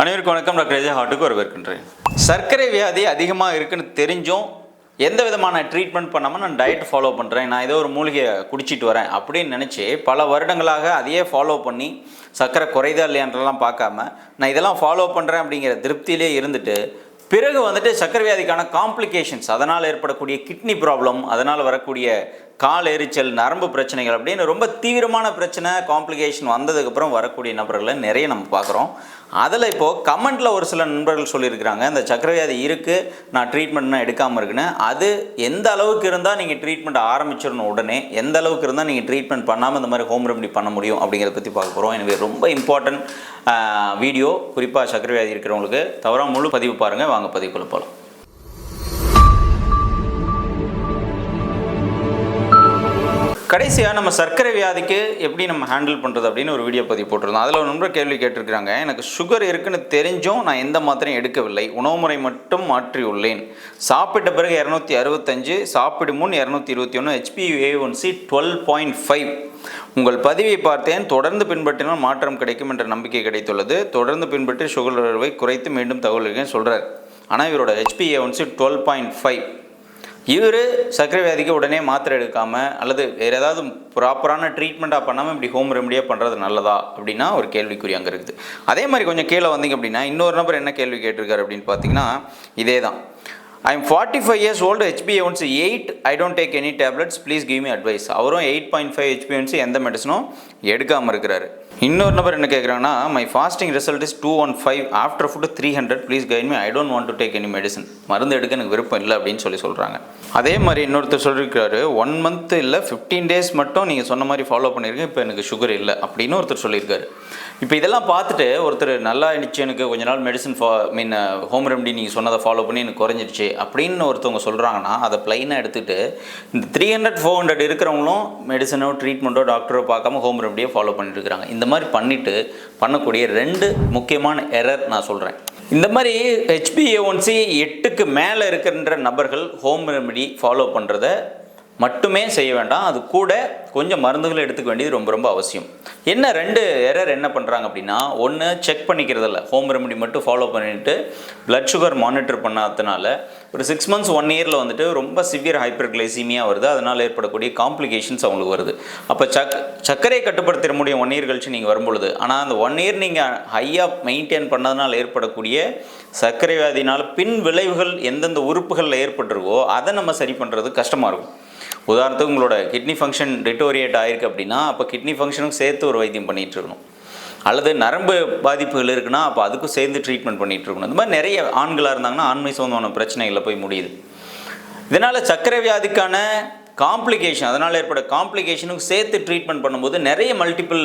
அனைவருக்கும் வணக்கம். டாக்டர் ஏஜா ஹார்ட்டுக்கு வரவேற்கின்றேன். சர்க்கரை வியாதி அதிகமாக இருக்குன்னு தெரிஞ்சும் எந்த விதமான ட்ரீட்மெண்ட் பண்ணாமல் நான் டயட் ஃபாலோ பண்ணுறேன் நான் ஏதோ ஒரு மூலிகையை குடிச்சிட்டு வரேன் அப்படின்னு நினச்சி பல வருடங்களாக அதையே ஃபாலோ பண்ணி சர்க்கரை குறைதா இல்லையான்றலாம் பார்க்காம நான் இதெல்லாம் ஃபாலோ பண்ணுறேன் அப்படிங்கிற திருப்தியிலே இருந்துட்டு பிறகு வந்துட்டு சர்க்கரை வியாதிக்கான காம்ப்ளிகேஷன்ஸ் அதனால் ஏற்படக்கூடிய கிட்னி ப்ராப்ளம் அதனால் வரக்கூடிய கால் எரிச்சல் நரம்பு பிரச்சனைகள் அப்படின்னு ரொம்ப தீவிரமான பிரச்சனை காம்ப்ளிகேஷன் வந்ததுக்கப்புறம் வரக்கூடிய நபர்களை நிறைய நம்ம பார்க்குறோம். அதில் இப்போது கமெண்ட்டில் ஒரு சில நண்பர்கள் சொல்லியிருக்கிறாங்க இந்த சக்கரவியாதி வியாதி இருக்குது நான் ட்ரீட்மெண்ட்னால் எடுக்காமல் இருக்குன்னு. அது எந்த அளவுக்கு இருந்தால் நீங்கள் ட்ரீட்மெண்ட் ஆரம்பிச்சிடணும் உடனே எந்த அளவுக்கு இருந்தால் நீங்கள் ட்ரீட்மெண்ட் பண்ணாமல் இந்த மாதிரி ஹோம் ரெமெடி பண்ண முடியும் அப்படிங்கிறத பற்றி பார்க்க போகிறோம் எனவே ரொம்ப இம்பார்ட்டன்ட் வீடியோ குறிப்பாக சக்கரவியாதி இருக்கிறவங்களுக்கு. தவறாக முழு பதிவு பாருங்கள் வாங்க பதிவுக்குள்ளே போகலாம் கடைசியாக நம்ம சர்க்கரை வியாதிக்கு எப்படி நம்ம ஹேண்டில் பண்ணுறது அப்படின்னு ஒரு வீடியோ பதிவு போட்டிருந்தோம். அதில் ஒரு கேள்வி கேட்டிருக்கிறாங்க. எனக்கு சுகர் இருக்குன்னு தெரிஞ்சும் நான் எந்த மாத்திரையும் எடுக்கவில்லை. உணவு முறை மட்டும் மாற்றியுள்ளேன் சாப்பிட்ட பிறகு இரநூத்தி அறுபத்தஞ்சு சாப்பிடும் முன் இரநூத்தி இருபத்தி ஒன்று HBA one C twelve point five உங்கள் பதிவை பார்த்தேன். தொடர்ந்து பின்பற்றினால் மாற்றம் கிடைக்கும் என்ற நம்பிக்கை கிடைத்துள்ளது. தொடர்ந்து பின்பற்றி சுகர் அளவை குறைத்து மீண்டும் தகவல் சொல்கிறார் ஆனால் இவரோட HBA one C twelve point five இவர் சர்க்கரை வியாதிக்கு உடனே மாத்திரை எடுக்காமல் அல்லது வேறு ஏதாவது ப்ராப்பரான ட்ரீட்மெண்ட்டாக பண்ணாமல் இப்படி ஹோம் ரெமடியாக பண்ணுறது நல்லதா அப்படின்னா ஒரு கேள்விக்குறி அங்கே இருக்குது. அதே மாதிரி கொஞ்சம் கீழே வந்தீங்க அப்படின்னா இன்னொரு நபர் என்ன கேள்வி கேட்டிருக்காரு அப்படின்னு பார்த்தீங்கன்னா இதே தான் I am forty five years old HB once eight I don't take any tablets please give me advice அவரும் eight point five HB once எந்த மெடிசனும் எடுக்காமல் இருக்கிறாரு. இன்னொரு நபர் என்ன கேட்குறாங்கன்னா my fasting result is two one five after food three hundred please guide me I don't want to take any medicine மருந்து எடுக்க எனக்கு விருப்பம் இல்லை அப்படின்னு சொல்லி சொல்கிறாங்க அதே மாதிரி இன்னொருத்தர் சொல்லியிருக்காரு ஒன் மந்த் இல்லை ஃபிஃப்டீன் டேஸ் மட்டும் நீங்கள் சொன்ன மாதிரி ஃபாலோ பண்ணியிருக்கேன் இப்போ எனக்கு சுகர் இல்லை அப்படின்னு ஒருத்தர் சொல்லியிருக்காரு இப்போ இதெல்லாம் பார்த்துட்டு ஒருத்தர் நல்லா இருந்துச்சு எனக்கு கொஞ்ச நாள் மெடிசன் ஃபா மீன் ஹோம் ரெமடி நீங்கள் சொன்னதை ஃபாலோ பண்ணி எனக்கு குறைஞ்சிருச்சு அப்படின்னு ஒருத்தவங்க சொல்கிறாங்கன்னா அதை ப்ளைனாக எடுத்துகிட்டு இந்த த்ரீ ஹண்ட்ரட் ஃபோர் ஹண்ட்ரட் இருக்கிறவங்களும் மெடிசனோ ட்ரீட்மெண்ட்டோ டாக்டரோ பார்க்காம ஹோம் ரெமடியோ ஃபாலோ பண்ணிட்டு இருக்கிறாங்க. இந்த மாதிரி பண்ணிவிட்டு பண்ணக்கூடிய ரெண்டு முக்கியமான எரர் நான் சொல்கிறேன் இந்த மாதிரி ஹெச்பிஏ ஒன்சி எட்டுக்கு மேலே இருக்கின்ற நபர்கள் ஹோம் ரெமெடி ஃபாலோ பண்ணுறத மட்டுமே செய்ய வேண்டாம். அது கூட கொஞ்சம் மருந்துகளை எடுத்துக்க வேண்டியது ரொம்ப ரொம்ப அவசியம். என்ன ரெண்டு எரர் என்ன பண்ணுறாங்க அப்படின்னா ஒன்று செக் பண்ணிக்கிறதில்ல. ஹோம் ரெமடி மட்டும் ஃபாலோ பண்ணிட்டு பிளட் சுகர் மானிட்டர் பண்ணாததுனால ஒரு சிக்ஸ் மந்த்ஸ் ஒன் இயரில் வந்துட்டு ரொம்ப சிவியர் ஹைப்பர் கிளைசிமியாக வருது. அதனால் ஏற்படக்கூடிய காம்ப்ளிகேஷன்ஸ் அவங்களுக்கு வருது. அப்போ சக் சர்க்கரையை கட்டுப்படுத்திட முடியும் ஒன் இயர் கழிச்சு நீங்கள் வரும்பொழுது. ஆனால் அந்த ஒன் இயர் நீங்கள் ஹையாக மெயின்டைன் பண்ணதுனால ஏற்படக்கூடிய சர்க்கரை வியாதினால் பின் விளைவுகள் எந்தெந்த உறுப்புகளில் ஏற்பட்டிருக்கோ அதை நம்ம சரி பண்ணுறது கஷ்டமாக இருக்கும். உதாரணத்துக்கு உங்களோட கிட்னி ஃபங்க்ஷன் டிட்டோரியேட் ஆயிருக்கு அப்படின்னா அப்போ கிட்னி ஃபங்க்ஷனுக்கும் சேர்த்து ஒரு வைத்தியம் பண்ணிகிட்டு இருக்கணும். அல்லது நரம்பு பாதிப்புகள் இருக்குன்னா அப்போ அதுக்கும் சேர்ந்து ட்ரீட்மெண்ட் பண்ணிகிட்டு இருக்கணும். இந்த மாதிரி நிறைய ஆண்களாக இருந்தாங்கன்னா ஆண்மை சம்பந்தமான பிரச்சனைகளில் போய் முடியுது. இதனால் சர்க்கரை வியாதிக்கான காம்ப்ளிகேஷன் அதனால் ஏற்பட காம்ப்ளிகேஷனுக்கு சேர்த்து ட்ரீட்மெண்ட் பண்ணும்போது நிறைய மல்டிபிள்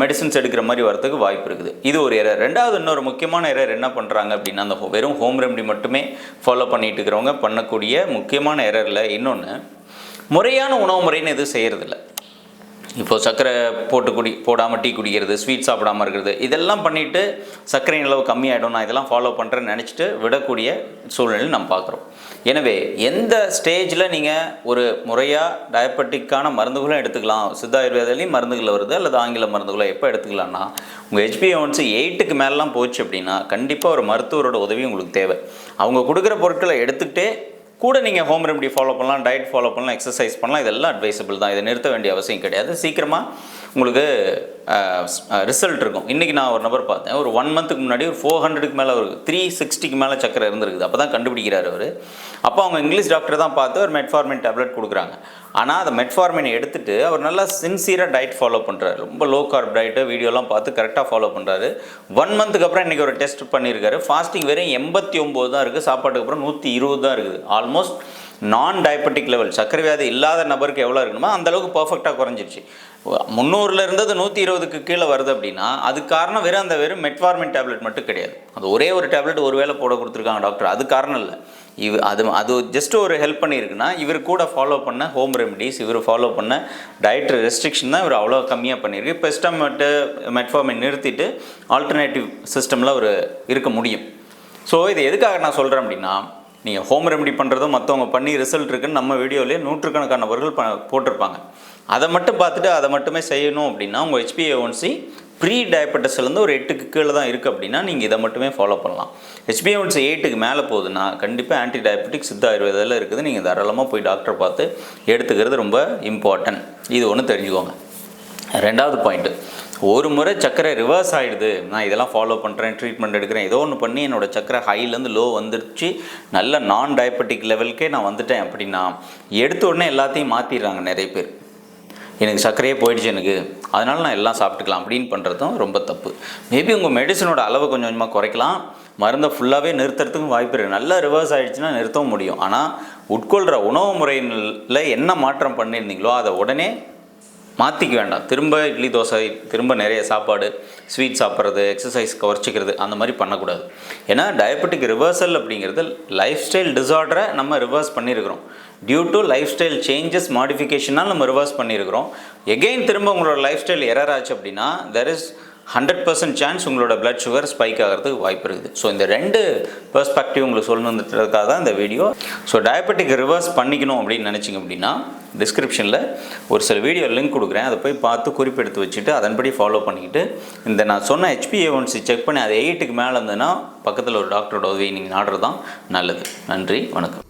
மெடிசின்ஸ் எடுக்கிற மாதிரி வரதுக்கு வாய்ப்பு இருக்குது. இது ஒரு எரர் ரெண்டாவது இன்னொரு முக்கியமான எரர் என்ன பண்ணுறாங்க அப்படின்னா அந்த வெறும் ஹோம் ரெமடி மட்டுமே ஃபாலோ பண்ணிட்டு இருக்கிறவங்க பண்ணக்கூடிய முக்கியமான எரரில் இன்னொன்று முறையான உணவு முறைன்னு எதுவும் செய்கிறதில்ல இப்போ சர்க்கரை போட்டு குடி போடாமல் டீ குடிக்கிறது ஸ்வீட் சாப்பிடாம இருக்கிறது இதெல்லாம் பண்ணிவிட்டு சர்க்கரையின் அளவு கம்மியாகிடும் நான் இதெல்லாம் ஃபாலோ பண்ணுறேன்னு நினச்சிட்டு விடக்கூடிய சூழ்நிலை நம்ம பார்க்குறோம். எனவே எந்த ஸ்டேஜில் நீங்கள் ஒரு முறையாக டயபெட்டிக்கான மருந்துகளும் எடுத்துக்கலாம்? சித்த ஆயுர்வேதாலையும் மருந்துகள் வருது அல்லது ஆங்கில மருந்துகளோ எப்போ எடுத்துக்கலாம்னா உங்கள் ஹெச்பி ஒன்ஸ் எயிட்டுக்கு மேலாம் போச்சு அப்படின்னா கண்டிப்பாக ஒரு மருத்துவரோட உதவி உங்களுக்கு தேவை. அவங்க கொடுக்குற பொருட்களை எடுத்துக்கிட்டே கூட நீங்கள் ஹோம் ரெமடி ஃபாலோ பண்ணலாம் டயட் ஃபாலோ பண்ணலாம் எக்ஸசைஸ் பண்ணலாம் இதெல்லாம் அட்வைசபிள் தான். இதை நிறுத்த வேண்டிய அவசியம் கிடையாது. சீக்கிரமாக உங்களுக்கு ரிசல்ட் இருக்கும். இன்றைக்கி நான் ஒரு நபர் பார்த்தேன். ஒரு ஒன் மந்த்துக்கு முன்னாடி ஒரு ஃபோர் ஹண்ட்ரடுக்கு மேலே ஒரு த்ரீ சிக்ஸ்டிக்கு மேலே சக்கரை இருந்திருக்குது. அப்போ தான் கண்டுபிடிக்கிறார் அவர். அப்போ அவங்க இங்கிலீஷ் டாக்டர் தான் பார்த்து ஒரு மெட்ஃபார்மின் டேப்லெட் கொடுக்குறாங்க. ஆனால் அந்த மெட்ஃபார்மினை எடுத்துகிட்டு அவர் நல்லா சின்சியராக டயட் ஃபாலோ பண்ணுறாரு ரொம்ப லோ கார்ப் டயட்டு வீடியோலாம் பார்த்து கரெக்டாக ஃபாலோ பண்ணுறாரு ஒன் மந்த்துக்கு அப்புறம் இன்றைக்கி ஒரு டெஸ்ட் பண்ணியிருக்காரு. ஃபாஸ்டிங் வெறும் எண்பத்தி ஒம்பது தான் இருக்குது சாப்பாட்டுக்கு அப்புறம் நூற்றி இருபது தான் இருக்குது. ஆல்மோஸ்ட் நான் டயபெட்டிக் லெவல் சர்க்கரை வியாதி இல்லாத நபருக்கு எவ்வளோ இருக்கணுமோ அந்த அளவுக்கு பர்ஃபெக்டாக குறைஞ்சிருச்சு. முந்நூறில் இருந்தது நூற்றி இருபதுக்கு கீழே வருது அப்படின்னா அது காரணம் வெறும் அந்த வெறும் மெட்வார்மின் டேப்லெட் மட்டும் கிடையாது. அது ஒரே ஒரு டேப்லெட் ஒரு வேளை போட கொடுத்துருக்காங்க டாக்டர் அது காரணம் இல்லை. இவ் அது அது ஜஸ்ட் ஒரு ஹெல்ப் பண்ணியிருக்குன்னா இவர் கூட ஃபாலோ பண்ண ஹோம் ரெமடிஸ் இவர் ஃபாலோ பண்ண டயட் ரெஸ்ட்ரிக்ஷன் தான் இவர் அவ்வளோ கம்மியாக பண்ணியிருக்கு. இப்போ ஸ்டமெட்டு மெட்ஃபார்மின் நிறுத்திட்டு ஆல்டர்னேட்டிவ் சிஸ்டமில் அவர் இருக்க முடியும். ஸோ இது எதுக்காக நான் சொல்கிறேன் அப்படின்னா நீங்கள் ஹோம் ரெமடி பண்ணுறதும் மற்றவங்க பண்ணி ரிசல்ட் இருக்குன்னு நம்ம வீடியோலேயே நூற்றுக்கணக்கானவர்கள் ப போட்டிருப்பாங்க. அதை மட்டும் பார்த்துட்டு அதை மட்டுமே செய்யணும் அப்படின்னா உங்கள் ஹெச்பிஏ ஒன்சி ப்ரீ டயபெட்டஸ்லேருந்து ஒரு எட்டுக்கு கீழே தான் இருக்குது அப்படின்னா நீங்கள் இதை மட்டுமே ஃபாலோ பண்ணலாம். ஹெச்பிஎன்சி எயிட்டுக்கு மேலே போகுதுன்னா கண்டிப்பாக ஆன்டி டயபெட்டிக் சித்த ஆயுர்வேதில் இருக்குது. நீங்கள் தாராளமாக போய் டாக்டரை பார்த்து எடுத்துக்கிறது ரொம்ப இம்பார்ட்டன்ட் இது ஒன்று தெரிஞ்சுக்கோங்க. ரெண்டாவது பாயிண்ட்டு ஒரு முறை சக்கரை ரிவர்ஸ் ஆகிடுது நான் இதெல்லாம் ஃபாலோ பண்ணுறேன் ட்ரீட்மெண்ட் எடுக்கிறேன். ஏதோ ஒன்று பண்ணி என்னோடய சக்கரை ஹைலேருந்து லோ வந்துருச்சு. நல்ல நான் டயபெட்டிக் லெவலுக்கே நான் வந்துட்டேன் அப்படின்னா எடுத்த உடனே எல்லாத்தையும் மாற்றிடுறாங்க நிறைய பேர். எனக்கு சர்க்கரையே போயிடுச்சு எனக்கு. அதனால் நான் எல்லாம் சாப்பிட்டுக்கலாம் அப்படின்னு பண்ணுறதும் ரொம்ப தப்பு. மேபி உங்கள் மெடிசனோட அளவு கொஞ்சம் கொஞ்சமாக குறைக்கலாம். மருந்தை ஃபுல்லாகவே நிறுத்துறதுக்கும் வாய்ப்பு இருக்குது நல்லா ரிவர்ஸ் ஆகிடுச்சுன்னா நிறுத்தவும் முடியும். ஆனால் உட்கொள்கிற உணவு முறையில் என்ன மாற்றம் பண்ணியிருந்தீங்களோ அதை உடனே மாற்றிக்க வேண்டாம். திரும்ப இட்லி தோசை திரும்ப நிறைய சாப்பாடு ஸ்வீட் சாப்பிட்றது எக்ஸசைஸ் குறைச்சிக்கிறது அந்த மாதிரி பண்ணக்கூடாது. ஏன்னா டயபெட்டிக் ரிவர்சல் அப்படிங்கிறது லைஃப் ஸ்டைல் டிசார்டரை நம்ம ரிவர்ஸ் பண்ணியிருக்கிறோம். Due to lifestyle changes மாடிஃபிகேஷனால் நம்ம ரிவர்ஸ் பண்ணியிருக்கிறோம். எகெயின் திரும்ப உங்களோட லைஃப் ஸ்டைல் எரர் ஆச்சு அப்படின்னா there is hundred percent chance உங்களோட பிளட் சுகர் ஸ்பைக் ஆகிறதுக்கு வாய்ப்பு இருக்குது. ஸோ இந்த ரெண்டு பெர்ஸ்பெக்டிவ் உங்களுக்கு சொல்லணுன்றதுக்காக தான் இந்த வீடியோ ஸோ டயபெட்டிக் ரிவர்ஸ் பண்ணிக்கணும் அப்படின்னு நினச்சிங்க அப்படின்னா டிஸ்கிரிப்ஷனில் ஒரு சில வீடியோ லிங்க் கொடுக்குறேன். அதை போய் பார்த்து குறிப்பெடுத்து வச்சுட்டு அதன்படி ஃபாலோ பண்ணிக்கிட்டு இந்த நான் சொன்ன ஹெச்பிஏ ஒன்ஸ் செக் பண்ணி அது எயிட்டுக்கு மேலே இருந்ததுன்னா பக்கத்தில் ஒரு டாக்டரோட உதவி நீங்கள் நாடுறது தான் நல்லது. நன்றி வணக்கம்.